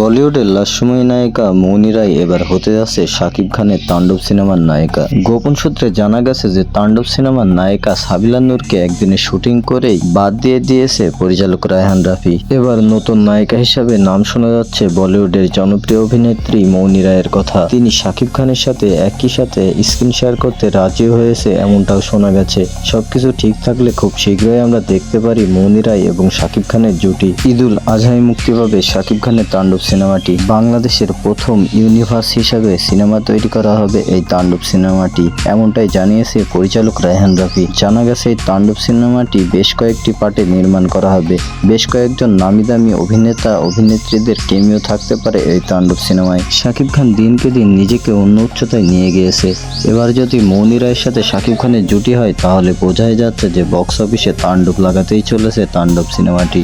বলিউডের লাসময়ী নায়িকা মৌনি রায় এবার হতে যাচ্ছে শাকিব খানের তাণ্ডব সিনেমার নায়িকা। গোপন সূত্রে জানা গেছে যে তাণ্ডব সিনেমার নায়িকা সাবিলা নূরকে একদিনে শুটিং করেই বাদ দিয়ে দিয়েছে পরিচালক রায়হান রাফি। এবার নতুন নায়িকা হিসাবে নাম শোনা যাচ্ছে বলিউডের জনপ্রিয় অভিনেত্রী মৌনি রায়ের কথা। তিনি শাকিব খানের সাথে একই সাথে স্ক্রিন শেয়ার করতে রাজি হয়েছে এমনটাও শোনা গেছে। সবকিছু ঠিক থাকলে খুব শীঘ্রই আমরা দেখতে পারি মৌনি রায় এবং শাকিব খানের জুটি। ঈদুল আজহায় মুক্তি পাবে শাকিব খানের তাণ্ডব সিনেমাটি। বাংলাদেশের প্রথম ইউনিভার্স হিসাবে সিনেমা তৈরি করা হবে এই তাণ্ডব সিনেমাটি। এমনটাই জানিয়েছে পরিচালক রায়হান রাফি। জানা গেছে, এই তাণ্ডব সিনেমাটি বেশ কয়েকটি পার্টে নির্মাণ করা হবে। বেশ কয়েকজন নামি দামি অভিনেতা, অভিনেত্রীদের কেমিও থাকতে পারে এই তাণ্ডব সিনেমায়। শাকিব খান দিনকে দিন নিজেকে অন্য উচ্চতায় নিয়ে গিয়েছে। এবার যদি মৌনি রায়ের সাথে শাকিব খানের জুটি হয়, তাহলে বোঝাই যাচ্ছে যে বক্স অফিসে তাণ্ডব লাগাতেই চলেছে তাণ্ডব সিনেমাটি।